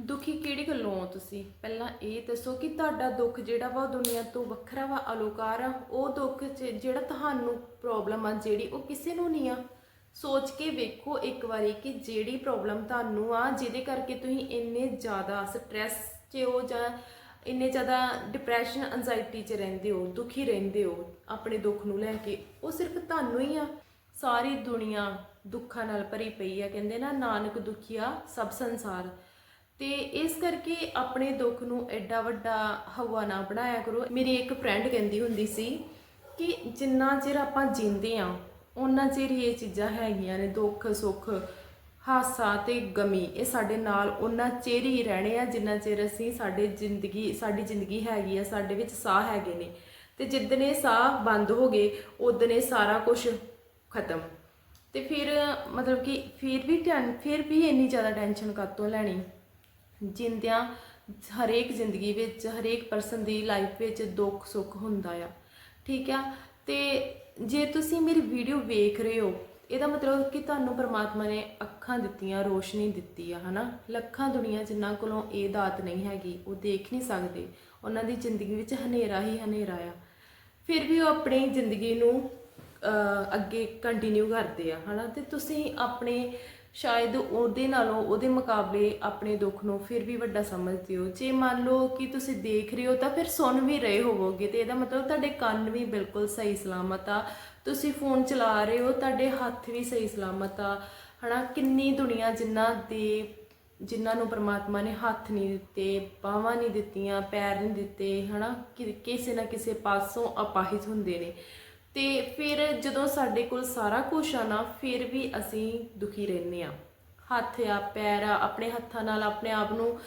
ਦੁਖੀ ਕਿਹੜੀ ਗੱਲੋਂ ਹੋ ਤੁਸੀਂ? ਪਹਿਲਾਂ ਇਹ ਦੱਸੋ ਕਿ ਤੁਹਾਡਾ ਦੁੱਖ ਜਿਹੜਾ ਵਾ ਉਹ ਦੁਨੀਆ ਤੋਂ ਵੱਖਰਾ ਵਾ, ਅਲੋਕਾਰ ਆ। ਉਹ ਦੁੱਖ 'ਚ ਜਿਹੜਾ ਤੁਹਾਨੂੰ ਪ੍ਰੋਬਲਮ ਆ, ਜਿਹੜੀ ਉਹ ਕਿਸੇ ਨੂੰ ਨਹੀਂ ਆ। ਸੋਚ ਕੇ ਵੇਖੋ ਇੱਕ ਵਾਰੀ ਕਿ ਜਿਹੜੀ ਪ੍ਰੋਬਲਮ ਤੁਹਾਨੂੰ ਆ, ਜਿਹਦੇ ਕਰਕੇ ਤੁਸੀਂ ਇੰਨੇ ਜ਼ਿਆਦਾ ਸਟ੍ਰੈਸ 'ਚ ਹੋ ਜਾਂ ਇੰਨੇ ਜ਼ਿਆਦਾ ਡਿਪਰੈਸ਼ਨ ਐਂਜ਼ਾਇਟੀ 'ਚ ਰਹਿੰਦੇ ਹੋ, ਦੁਖੀ ਰਹਿੰਦੇ ਹੋ ਆਪਣੇ ਦੁੱਖ ਨੂੰ ਲੈ ਕੇ, ਉਹ ਸਿਰਫ ਤੁਹਾਨੂੰ ਹੀ ਆ। ਸਾਰੀ ਦੁਨੀਆ ਦੁੱਖਾਂ ਨਾਲ ਭਰੀ ਪਈ ਆ। ਕਹਿੰਦੇ ਨਾ, ਨਾਨਕ ਦੁਖੀਆ ਸਭ ਸੰਸਾਰ। ਤੇ ਇਸ ਕਰਕੇ ਆਪਣੇ ਦੁੱਖ ਨੂੰ ਐਡਾ ਵੱਡਾ ਹਵਾ ਨਾ ਬਣਾਇਆ ਕਰੋ। ਮੇਰੀ ਇੱਕ ਫਰੈਂਡ ਕਹਿੰਦੀ ਹੁੰਦੀ ਸੀ ਕਿ ਜਿੰਨਾ ਚਿਰ ਆਪਾਂ ਜਿੰਦੇ ਆ ਉਹਨਾਂ ਚਿਰ ਹੀ ਇਹ ਚੀਜ਼ਾਂ ਹੈਗੀਆਂ ਨੇ, ਦੁੱਖ, ਸੁੱਖ, ਹਾਸਾ ਤੇ ਗਮੀ, ਇਹ ਸਾਡੇ ਨਾਲ ਉਹਨਾਂ ਚਿਰ ਹੀ ਰਹਿਣੇ ਆ ਜਿੰਨਾ ਚਿਰ ਅਸੀਂ ਸਾਡੇ ਜ਼ਿੰਦਗੀ, ਸਾਡੀ ਜ਼ਿੰਦਗੀ ਹੈਗੀ ਆ, ਸਾਡੇ ਵਿੱਚ ਸਾਹ ਹੈਗੇ ਨੇ। ਤੇ ਜਿੱਦਣ ਇਹ ਸਾਹ ਬੰਦ ਹੋ ਗਏ ਉਦਣ ਇਹ ਸਾਰਾ ਕੁਝ ਖਤਮ। ਤੇ ਫਿਰ ਮਤਲਬ ਕਿ ਫਿਰ ਵੀ ਟੈਨ, ਫਿਰ ਵੀ ਇੰਨੀ ਜ਼ਿਆਦਾ ਟੈਨਸ਼ਨ ਕਾਤੋਂ ਲੈਣੀ? ਜਿੰਦਿਆਂ ਹਰੇਕ ਜ਼ਿੰਦਗੀ ਵਿੱਚ, ਹਰੇਕ ਪਰਸਨ ਦੀ ਲਾਈਫ ਵਿੱਚ ਦੁੱਖ, ਸੁੱਖ ਹੁੰਦਾ ਆ। ਠੀਕ ਆ? ਤੇ ਜੇ ਤੁਸੀਂ ਮੇਰੀ ਵੀਡੀਓ ਵੇਖ ਰਹੇ ਹੋ, ਇਹਦਾ ਮਤਲਬ ਕਿ ਤੁਹਾਨੂੰ ਪਰਮਾਤਮਾ ਨੇ ਅੱਖਾਂ ਦਿੱਤੀਆਂ, ਰੋਸ਼ਨੀ ਦਿੱਤੀ ਆ, ਹਨਾ? ਲੱਖਾਂ ਦੁਨੀਆ ਜਿਨ੍ਹਾਂ ਕੋਲੋਂ ਇਹ ਦਾਤ ਨਹੀਂ ਹੈਗੀ, ਉਹ ਦੇਖ ਨਹੀਂ ਸਕਦੇ। ਉਹਨਾਂ ਦੀ ਜ਼ਿੰਦਗੀ ਵਿੱਚ ਹਨੇਰਾ ਹੀ ਹਨੇਰਾ ਆ। ਫਿਰ ਵੀ ਉਹ ਆਪਣੀ ਜ਼ਿੰਦਗੀ ਨੂੰ ਅੱਗੇ ਕੰਟੀਨਿਊ ਕਰਦੇ ਆ, ਹਨਾ? ਤੇ ਤੁਸੀਂ ਆਪਣੇ ਸ਼ਾਇਦ ਉਹਦੇ ਨਾਲੋਂ ਉਹਦੇ ਮੁਕਾਬਲੇ ਆਪਣੇ ਦੁੱਖ ਨੂੰ ਫਿਰ ਵੀ ਵੱਡਾ ਸਮਝਦੇ ਹੋ। ਜੇ ਮੰਨ ਲਓ ਕਿ ਤੁਸੀਂ ਦੇਖ ਰਹੇ ਹੋ ਤਾਂ ਫਿਰ ਸੁਣ ਵੀ ਰਹੇ ਹੋਵੋਗੇ ਤੇ ਇਹਦਾ ਮਤਲਬ ਤੁਹਾਡੇ ਕੰਨ ਵੀ ਬਿਲਕੁਲ ਸਹੀ ਸਲਾਮਤ ਆ। ਤੁਸੀਂ ਫੋਨ ਚਲਾ ਰਹੇ ਹੋ, ਤੁਹਾਡੇ ਹੱਥ ਵੀ ਸਹੀ ਸਲਾਮਤ ਆ। ਹਨਾ, ਕਿੰਨੀ ਦੁਨੀਆ ਜਿਨ੍ਹਾਂ ਦੇ ਜਿਨ੍ਹਾਂ ਨੂੰ ਪਰਮਾਤਮਾ ਨੇ ਹੱਥ ਨਹੀਂ ਦਿੱਤੇ, ਬਾਹਾਂ ਨਹੀਂ ਦਿੱਤੀਆਂ, ਪੈਰ ਨਹੀਂ ਦਿੱਤੇ, ਹਨਾ, ਕਿ- ਕਿਸੇ ਨਾ ਕਿਸੇ ਪਾਸੋਂ ਅਪਾਹਿਜ ਹੁੰਦੇ ਨੇ। ਤੇ ਫਿਰ ਜਦੋਂ ਸਾਡੇ ਕੋਲ ਸਾਰਾ ਕੁਝ ਆ ਨਾ, ਫਿਰ ਵੀ ਅਸੀਂ ਦੁਖੀ ਰਹਿੰਦੇ ਆ ਹੱਥ ਆ, ਪੈਰ ਆ, ਆਪਣੇ ਹੱਥਾਂ ਨਾਲ ਆਪਣੇ ਆਪ ਨੂੰ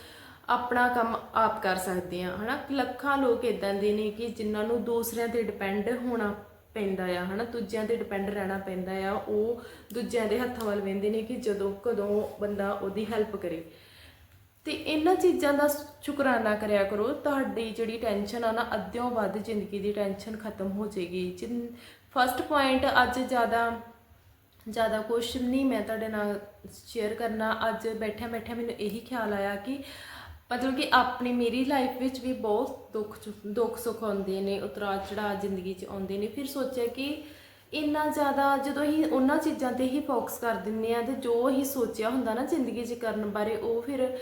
ਆਪਣਾ ਕੰਮ ਆਪ ਕਰ ਸਕਦੇ ਆ ਹਨਾ? ਲੱਖਾਂ ਲੋਕ ਇਦਾਂ ਦੇ ਨੇ ਕਿ ਜਿਨ੍ਹਾਂ ਨੂੰ ਦੂਸਰਿਆਂ ਤੇ ਡਿਪੈਂਡ ਹੋਣਾ ਪੈਂਦਾ ਆ, ਹਨਾ? ਦੂਜਿਆਂ ਤੇ ਡਿਪੈਂਡ ਰਹਿਣਾ ਪੈਂਦਾ ਆ, ਉਹ ਦੂਜਿਆਂ ਦੇ ਹੱਥਾਂ ਵੱਲ ਵੇਂਦੇ ਨੇ ਕਿ ਜਦੋਂ ਕਦੋਂ ਬੰਦਾ ਉਹਦੀ ਹੈਲਪ ਕਰੇ। ਤੇ ਇਹਨਾਂ ਚੀਜ਼ਾਂ ਦਾ ਸ਼ੁਕਰਾਨਾ ਕਰਿਆ ਕਰੋ, ਤੁਹਾਡੀ ਜਿਹੜੀ ਟੈਨਸ਼ਨ ਆ ਨਾ ਅੱਧਿਓਂ ਵੱਧ ਜ਼ਿੰਦਗੀ ਦੀ ਟੈਨਸ਼ਨ ਖਤਮ ਹੋ ਜਾਏਗੀ। ਜਿਨ ਫਸਟ ਪੁਆਇੰਟ ਅੱਜ ਜ਼ਿਆਦਾ ਜ਼ਿਆਦਾ ਕੁਛ ਨਹੀਂ ਮੈਂ ਤੁਹਾਡੇ ਨਾਲ ਸ਼ੇਅਰ ਕਰਨਾ। ਅੱਜ ਬੈਠਿਆ ਬੈਠਿਆ ਮੈਨੂੰ ਇਹੀ ਖਿਆਲ ਆਇਆ ਕਿ ਮਤਲਬ ਕਿ ਆਪਣੀ ਮੇਰੀ ਲਾਈਫ ਵਿੱਚ ਵੀ ਬਹੁਤ ਦੁੱਖ ਸੁ- ਦੁੱਖ ਸੁੱਖ ਆਉਂਦੇ ਨੇ, ਉਤਰਾਅ ਚੜਾਅ ਜ਼ਿੰਦਗੀ 'ਚ ਆਉਂਦੇ ਨੇ। ਫਿਰ ਸੋਚਿਆ ਕਿ ਇੰਨਾ ਜ਼ਿਆਦਾ ਜਦੋਂ ਅਸੀਂ ਉਹਨਾਂ ਚੀਜ਼ਾਂ ਤੇ ਹੀ ਫੋਕਸ ਕਰ ਦਿੰਨੇ ਆ ਤੇ ਜੋ ਅਸੀਂ ਸੋਚਿਆ ਹੁੰਦਾ ਨਾ ਜ਼ਿੰਦਗੀ 'ਚ ਕਰਨ ਬਾਰੇ, ਉਹ ਫਿਰ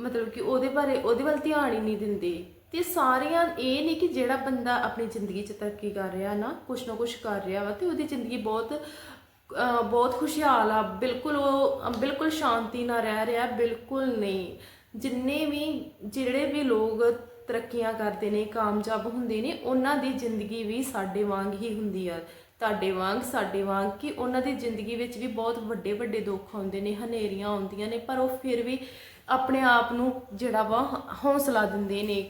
ਮਤਲਬ ਕਿ ਉਹਦੇ ਬਾਰੇ, ਉਹਦੇ ਵੱਲ ਧਿਆਨ ਹੀ ਨਹੀਂ ਦਿੰਦੇ। ਤੇ ਸਾਰੀਆਂ ਇਹ ਨਹੀਂ ਕਿ ਜਿਹੜਾ ਬੰਦਾ ਆਪਣੀ ਜ਼ਿੰਦਗੀ 'ਚ ਤਰੱਕੀ ਕਰ ਰਿਹਾ ਨਾ, ਕੁਛ ਨਾ ਕੁਛ ਕਰ ਰਿਹਾ ਵਾ ਤੇ ਉਹਦੀ ਜ਼ਿੰਦਗੀ ਬਹੁਤ ਬਹੁਤ ਖੁਸ਼ਹਾਲ ਆ। ਬਿਲਕੁਲ ਉਹ ਬਿਲਕੁਲ ਸ਼ਾਂਤੀ ਨਾਲ ਰਹਿ ਰਿਹਾ, ਬਿਲਕੁਲ ਨਹੀਂ। ਜਿੰਨੇ ਵੀ, ਜਿਹੜੇ ਵੀ ਲੋਕ ਤਰੱਕੀਆਂ ਕਰਦੇ ਨੇ, ਕਾਮਯਾਬ ਹੁੰਦੇ ਨੇ, ਉਹਨਾਂ ਦੀ ਜ਼ਿੰਦਗੀ ਵੀ ਸਾਡੇ ਵਾਂਗ ਹੀ ਹੁੰਦੀ ਆ। ਤੁਹਾਡੇ ਵਾਂਗ, ਸਾਡੇ ਵਾਂਗ ਕਿ ਉਹਨਾਂ ਦੀ ਜ਼ਿੰਦਗੀ ਵਿੱਚ ਵੀ ਬਹੁਤ ਵੱਡੇ ਵੱਡੇ ਦੁੱਖ ਆਉਂਦੇ ਨੇ, ਹਨੇਰੀਆਂ ਆਉਂਦੀਆਂ ਨੇ, ਪਰ ਉਹ ਫਿਰ ਵੀ ਆਪਣੇ ਆਪ ਨੂੰ ਜਿਹੜਾ ਵਾ ਹੌਸਲਾ ਦਿੰਦੇ ਨੇ,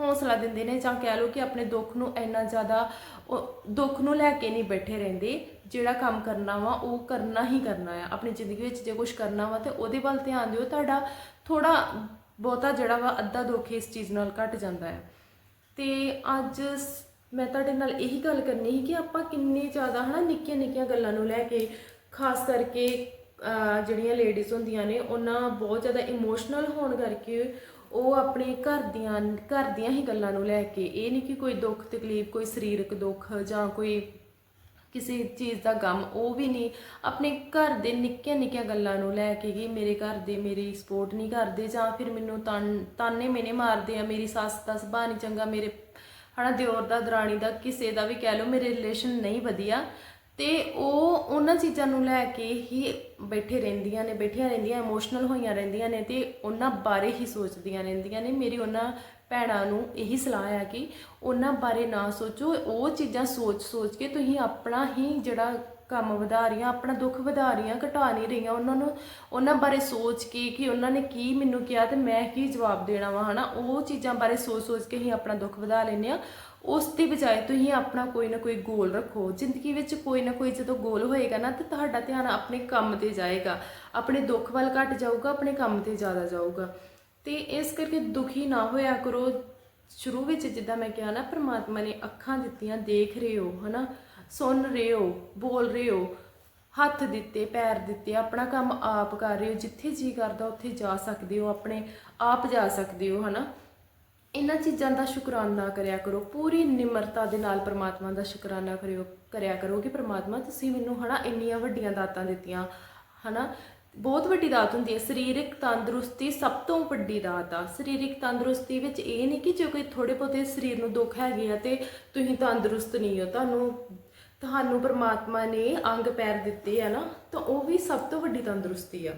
ਹੌਸਲਾ ਦਿੰਦੇ ਨੇ ਜਾਂ ਕਹਿ ਲਓ ਕਿ ਆਪਣੇ ਦੁੱਖ ਨੂੰ ਇੰਨਾ ਜ਼ਿਆਦਾ ਉਹ ਦੁੱਖ ਨੂੰ ਲੈ ਕੇ ਨਹੀਂ ਬੈਠੇ ਰਹਿੰਦੇ, ਜਿਹੜਾ ਕੰਮ ਕਰਨਾ ਵਾ ਉਹ ਕਰਨਾ ਹੀ ਕਰਨਾ ਆ। ਆਪਣੀ ਜ਼ਿੰਦਗੀ ਵਿੱਚ ਜੇ ਕੁਝ ਕਰਨਾ ਵਾ ਤੇ ਉਹਦੇ ਵੱਲ ਧਿਆਨ ਦਿਓ, ਤੁਹਾਡਾ ਥੋੜਾ ਬਹੁਤਾ ਜਿਹੜਾ ਵਾ ਅੱਧਾ ਦੁੱਖ ਇਸ ਚੀਜ਼ ਨਾਲ ਘਟ ਜਾਂਦਾ ਹੈ ਤੇ ਅੱਜ ਮੈਂ ਤੁਹਾਡੇ ਨਾਲ ਇਹੀ ਗੱਲ ਕਰਨੀ ਸੀ ਕਿ ਆਪਾਂ ਕਿੰਨੇ ਜ਼ਿਆਦਾ ਹਨਾ ਨਿੱਕੀਆਂ ਨਿੱਕੀਆਂ ਗੱਲਾਂ ਨੂੰ ਲੈ ਕੇ, ਖਾਸ ਕਰਕੇ ਜਿਹੜੀਆਂ ਲੇਡੀਜ਼ ਹੁੰਦੀਆਂ ਨੇ, ਉਹਨਾਂ ਬਹੁਤ ਜ਼ਿਆਦਾ ਇਮੋਸ਼ਨਲ ਹੋਣ ਕਰਕੇ ਉਹ ਆਪਣੇ ਘਰ ਦੀਆਂ ਘਰ ਦੀਆਂ ਹੀ ਗੱਲਾਂ ਨੂੰ ਲੈ ਕੇ, ਇਹ ਨਹੀਂ ਕਿ ਕੋਈ ਦੁੱਖ ਤਕਲੀਫ, ਕੋਈ ਸਰੀਰਕ ਦੁੱਖ ਜਾਂ ਕੋਈ ਕਿਸੇ ਚੀਜ਼ ਦਾ ਗਮ, ਉਹ ਵੀ ਨਹੀਂ। ਆਪਣੇ ਘਰ ਦੇ ਨਿੱਕੀਆਂ ਨਿੱਕੀਆਂ ਗੱਲਾਂ ਨੂੰ ਲੈ ਕੇ ਕਿ ਮੇਰੇ ਘਰ ਦੇ ਮੇਰੀ ਸਪੋਰਟ ਨਹੀਂ ਕਰਦੇ ਜਾਂ ਫਿਰ ਮੈਨੂੰ ਤਾਨ, ਤਾਨੇ ਮੈਨੇ ਮਾਰਦੇ ਆ, ਮੇਰੀ ਸੱਸ ਦਾ ਸੁਭਾਅ ਨਹੀਂ ਚੰਗਾ, ਮੇਰੇ ਹਨਾ ਦਿਓਰ ਦਾ, ਦਰਾਣੀ ਦਾ, ਕਿਸੇ ਦਾ ਵੀ ਕਹਿ ਲਓ, ਮੇਰੇ ਰਿਲੇਸ਼ਨ ਨਹੀਂ ਵਧੀਆ। ਤੇ ਉਹ ਉਹਨਾਂ ਚੀਜ਼ਾਂ ਨੂੰ ਲੈ ਕੇ ਹੀ ਬੈਠੇ ਰਹਿੰਦੀਆਂ ਨੇ, ਬੈਠੀਆਂ ਰਹਿੰਦੀਆਂ ਇਮੋਸ਼ਨਲ ਹੋਈਆਂ ਰਹਿੰਦੀਆਂ ਨੇ ਤੇ ਉਹਨਾਂ ਬਾਰੇ ਹੀ ਸੋਚਦੀਆਂ ਰਹਿੰਦੀਆਂ ਨੇ। ਮੇਰੀ ਉਹਨਾਂ ਭੈਣਾਂ ਨੂੰ ਇਹੀ ਸਲਾਹ ਆ ਕਿ ਉਹਨਾਂ ਬਾਰੇ ਨਾ ਸੋਚੋ। ਉਹ ਚੀਜ਼ਾਂ ਸੋਚ-ਸੋਚ ਕੇ ਤੁਸੀਂ ਆਪਣਾ ਹੀ ਜਿਹੜਾ ਕੰਮ ਵਧਾ ਰਹੀਆਂ, ਆਪਣਾ ਦੁੱਖ ਵਧਾ ਰਹੀਆਂ, ਘਟਾ ਨਹੀਂ ਰਹੀਆਂ। ਉਹਨਾਂ ਨੂੰ, ਉਹਨਾਂ ਬਾਰੇ ਸੋਚ ਕੇ ਕਿ ਉਹਨਾਂ ਨੇ ਕੀ ਮੈਨੂੰ ਕਿਹਾ ਤੇ ਮੈਂ ਕੀ ਜਵਾਬ ਦੇਣਾ ਵਾ, ਹਨਾ? ਉਹ ਚੀਜ਼ਾਂ ਬਾਰੇ ਸੋਚ-ਸੋਚ ਕੇ ਹੀ ਆਪਣਾ ਦੁੱਖ ਵਧਾ ਲੈਂਦੇ ਆ ਉਸ ਦੀ ਬਜਾਏ ਤੁਸੀਂ ਆਪਣਾ ਕੋਈ ਨਾ ਕੋਈ ਗੋਲ ਰੱਖੋ। ਜ਼ਿੰਦਗੀ ਵਿੱਚ ਕੋਈ ਨਾ ਕੋਈ ਜਦੋਂ ਗੋਲ ਹੋਏਗਾ ਨਾ, ਤਾਂ ਤੁਹਾਡਾ ਧਿਆਨ ਆਪਣੇ ਕੰਮ ਤੇ ਜਾਏਗਾ। ਆਪਣੇ ਦੁੱਖ ਵੱਲ ਘਟ ਜਾਊਗਾ, ਆਪਣੇ ਕੰਮ ਤੇ ਜ਼ਿਆਦਾ ਜਾਊਗਾ। ਤੇ ਇਸ ਕਰਕੇ ਦੁਖੀ ਨਾ ਹੋਇਆ ਕਰੋ। ਸ਼ੁਰੂ ਵਿੱਚ ਜਿੱਦਾਂ ਮੈਂ ਕਿਹਾ ਨਾ, ਪ੍ਰਮਾਤਮਾ ਨੇ ਅੱਖਾਂ ਦਿੱਤੀਆਂ, ਦੇਖ ਰਹੇ ਹੋ, ਹਨਾ? ਸੁਣ ਰਹੇ ਹੋ, ਬੋਲ ਰਹੇ ਹੋ, ਹੱਥ ਦਿੱਤੇ, ਪੈਰ ਦਿੱਤੇ, ਆਪਣਾ ਕੰਮ ਆਪ ਕਰ ਰਹੇ ਹੋ, ਜਿੱਥੇ ਜੀ ਕਰਦਾ ਉੱਥੇ ਜਾ ਸਕਦੇ ਹੋ, ਆਪਣੇ ਆਪ ਜਾ ਸਕਦੇ ਹੋ, ਹਨਾ? ਇਹਨਾਂ ਚੀਜ਼ਾਂ ਦਾ ਸ਼ੁਕਰਾਨਾ ਕਰਿਆ ਕਰੋ, ਪੂਰੀ ਨਿਮਰਤਾ ਦੇ ਨਾਲ ਪ੍ਰਮਾਤਮਾ ਦਾ ਸ਼ੁਕਰਾਨਾ ਕਰਿਓ, ਕਰਿਆ ਕਰੋ ਕਿ ਪ੍ਰਮਾਤਮਾ ਤੁਸੀਂ ਮੈਨੂੰ, ਹਨਾ, ਇੰਨੀਆਂ ਵੱਡੀਆਂ ਦਾਤਾਂ ਦਿੱਤੀਆਂ, ਹਨਾ? ਬਹੁਤ ਵੱਡੀ ਦਾਤ ਹੁੰਦੀ ਹੈ, ਸਰੀਰਕ ਤੰਦਰੁਸਤੀ ਸਭ ਤੋਂ ਵੱਡੀ ਦਾਤ ਆ। ਸਰੀਰਕ ਤੰਦਰੁਸਤੀ ਵਿੱਚ ਇਹ ਨਹੀਂ ਕਿ ਜੇ ਕੋਈ ਥੋੜੇ ਬਹੁਤੇ ਸਰੀਰ ਨੂੰ ਦੁੱਖ ਹੈਗੇ ਆ ਤੇ ਤੁਸੀਂ ਤੰਦਰੁਸਤ ਨਹੀਂ ਹੋ, ਤੁਹਾਨੂੰ ਤੁਹਾਨੂੰ ਪਰਮਾਤਮਾ ਨੇ ਅੰਗ ਪੈਰ ਦਿੱਤੇ ਆ ਨਾ, ਤਾਂ ਉਹ ਵੀ ਸਭ ਤੋਂ ਵੱਡੀ ਤੰਦਰੁਸਤੀ ਆ।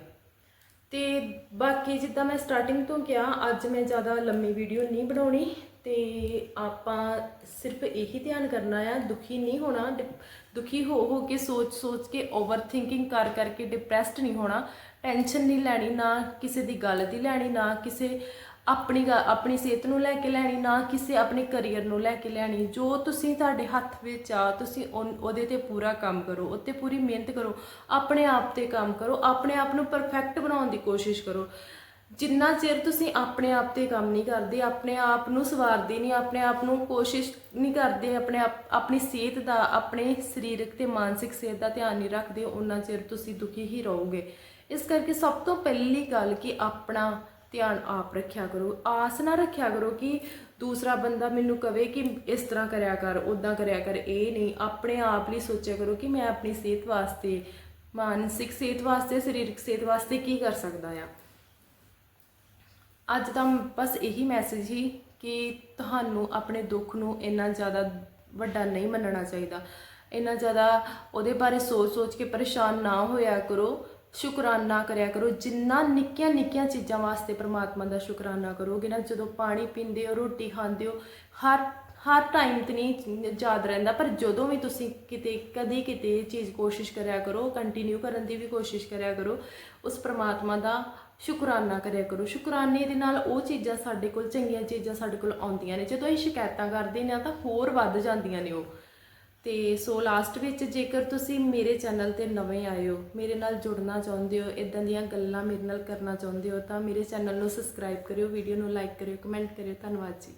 ਤੇ ਬਾਕੀ ਜਿੱਦਾਂ ਮੈਂ ਸਟਾਰਟਿੰਗ ਤੋਂ ਕਿਹਾ, ਅੱਜ ਮੈਂ ਜ਼ਿਆਦਾ ਲੰਮੀ ਵੀਡੀਓ ਨਹੀਂ ਬਣਾਉਣੀ, ਤੇ ਆਪਾਂ ਸਿਰਫ ਇਹੀ ਧਿਆਨ ਕਰਨਾ ਆ, ਦੁਖੀ ਨਹੀਂ ਹੋਣਾ, ਡਿਪ- ਦੁਖੀ ਹੋ ਹੋ ਕੇ ਸੋਚ ਸੋਚ ਕੇ ਓਵਰ ਥਿੰਕਿੰਗ ਕਰ, ਕਰਕੇ ਡਿਪਰੈਸਡ ਨਹੀਂ ਹੋਣਾ ਟੈਨਸ਼ਨ ਨਹੀਂ ਲੈਣੀ, ਨਾ ਕਿਸੇ ਦੀ ਗੱਲ ਦੀ ਲੈਣੀ, ਨਾ ਕਿਸੇ ਆਪਣੀ ਆਪਣੀ ਸਿਹਤ ਨੂੰ ਲੈ ਕੇ ਲੈਣੀ, ਨਾ ਕਿਸੇ ਆਪਣੇ ਕੈਰੀਅਰ ਨੂੰ ਲੈ ਕੇ ਲੈਣੀ। ਜੋ ਤੁਸੀਂ ਤੁਹਾਡੇ ਹੱਥ ਵਿੱਚ ਆ, ਤੁਸੀਂ ਉਨ- ਉਹਦੇ ਤੇ ਪੂਰਾ ਕੰਮ ਕਰੋ, ਉੱਤੇ ਪੂਰੀ ਮਿਹਨਤ ਕਰੋ, ਆਪਣੇ ਆਪ ਤੇ ਕੰਮ ਕਰੋ, ਆਪਣੇ ਆਪ ਨੂੰ ਪਰਫੈਕਟ ਬਣਾਉਣ ਦੀ ਕੋਸ਼ਿਸ਼ ਕਰੋ। ਜਿੰਨਾ ਚਿਰ ਤੁਸੀਂ ਆਪਣੇ ਆਪ ਤੇ ਕੰਮ ਨਹੀਂ ਕਰਦੇ, ਆਪਣੇ ਆਪ ਨੂੰ ਸਵਾਰਦੇ ਨਹੀਂ, ਆਪਣੇ ਆਪ ਨੂੰ ਕੋਸ਼ਿਸ਼ ਨਹੀਂ ਕਰਦੇ, ਆਪਣੇ ਆਪ ਆਪਣੀ ਸਿਹਤ ਦਾ, ਆਪਣੇ ਸਰੀਰਕ ਤੇ ਮਾਨਸਿਕ ਸਿਹਤ ਦਾ ਧਿਆਨ ਨਹੀਂ ਰੱਖਦੇ ਉਹਨਾਂ ਚਿਰ ਤੁਸੀਂ ਦੁਖੀ ਹੀ ਰਹੋਗੇ। ਇਸ ਕਰਕੇ ਸਭ ਤੋਂ ਪਹਿਲੀ ਗੱਲ ਕਿ ਆਪਣਾ ਧਿਆਨ ਆਪ ਰੱਖਿਆ ਕਰੋ, ਆਸ ਨਾ ਰੱਖਿਆ ਕਰੋ ਕਿ ਦੂਸਰਾ ਬੰਦਾ ਮੈਨੂੰ ਕਵੇ ਕਿ ਇਸ ਤਰ੍ਹਾਂ ਕਰਿਆ ਕਰ ਉਦਾਂ ਕਰਿਆ ਕਰ, ਇਹ ਨਹੀਂ, ਆਪਣੇ ਆਪ ਲਈ ਸੋਚਿਆ ਕਰੋ ਕਿ ਮੈਂ ਆਪਣੀ ਸਿਹਤ ਵਾਸਤੇ, ਮਾਨਸਿਕ ਸਿਹਤ ਵਾਸਤੇ, ਸਰੀਰਕ ਸਿਹਤ ਵਾਸਤੇ ਕੀ ਕਰ ਸਕਦਾ ਆ। ਅੱਜ ਤਾਂ ਬਸ ਇਹੀ ਮੈਸੇਜ ਹੀ ਕਿ ਤੁਹਾਨੂੰ ਆਪਣੇ ਦੁੱਖ ਨੂੰ ਇੰਨਾ ਜ਼ਿਆਦਾ ਵੱਡਾ ਨਹੀਂ ਮੰਨਣਾ ਚਾਹੀਦਾ। ਇੰਨਾ ਜ਼ਿਆਦਾ ਉਹਦੇ ਬਾਰੇ ਸੋਚ-ਸੋਚ ਕੇ ਪਰੇਸ਼ਾਨ ਨਾ ਹੋਇਆ ਕਰੋ ਸ਼ੁਕਰਾਨਾ ਕਰਿਆ ਕਰੋ। ਜਿੰਨਾ ਨਿੱਕੀਆਂ ਨਿੱਕੀਆਂ ਚੀਜ਼ਾਂ ਵਾਸਤੇ ਪ੍ਰਮਾਤਮਾ ਦਾ ਸ਼ੁਕਰਾਨਾ ਕਰੋਗੇ ਨਾ, ਜਦੋਂ ਪਾਣੀ ਪੀਂਦੇ ਹੋ, ਰੋਟੀ ਖਾਂਦੇ ਹੋ, ਹਰ ਹਰ ਟਾਈਮ ਤੇ ਨਹੀਂ ਯਾਦ ਰਹਿੰਦਾ, ਪਰ ਜਦੋਂ ਵੀ ਤੁਸੀਂ ਕਿਤੇ, ਕਦੀ ਕਿਤੇ ਇਹ ਚੀਜ਼ ਕੋਸ਼ਿਸ਼ ਕਰਿਆ ਕਰੋ ਕੰਟੀਨਿਊ ਕਰਨ ਦੀ ਵੀ ਕੋਸ਼ਿਸ਼ ਕਰਿਆ ਕਰੋ, ਉਸ ਪ੍ਰਮਾਤਮਾ ਦਾ ਸ਼ੁਕਰਾਨਾ ਕਰਿਆ ਕਰੋ। ਸ਼ੁਕਰਾਨੇ ਦੇ ਨਾਲ ਉਹ ਚੀਜ਼ਾਂ ਸਾਡੇ ਕੋਲ ਚੰਗੀਆਂ ਚੀਜ਼ਾਂ ਸਾਡੇ ਕੋਲ ਆਉਂਦੀਆਂ ਨੇ। ਜਦੋਂ ਇਹ ਸ਼ਿਕਾਇਤਾਂ ਕਰਦੇ ਨੇ, ਤਾਂ ਹੋਰ ਵੱਧ ਜਾਂਦੀਆਂ ਨੇ ਉਹ। ਤੇ ਸੋ ਲਾਸਟ ਵਿੱਚ ਜੇਕਰ ਤੁਸੀਂ ਮੇਰੇ ਚੈਨਲ ਤੇ ਨਵੇਂ ਆਏ ਹੋ, ਮੇਰੇ ਨਾਲ ਜੁੜਨਾ ਚਾਹੁੰਦੇ ਹੋ ਇਦਾਂ ਦੀਆਂ ਗੱਲਾਂ ਮੇਰੇ ਨਾਲ ਕਰਨਾ ਚਾਹੁੰਦੇ ਹੋ, ਤਾਂ ਮੇਰੇ ਚੈਨਲ ਨੂੰ ਸਬਸਕ੍ਰਾਈਬ ਕਰਿਓ ਵੀਡੀਓ ਨੂੰ ਲਾਈਕ ਕਰਿਓ ਕਮੈਂਟ ਕਰਿਓ। ਧੰਨਵਾਦ ਜੀ।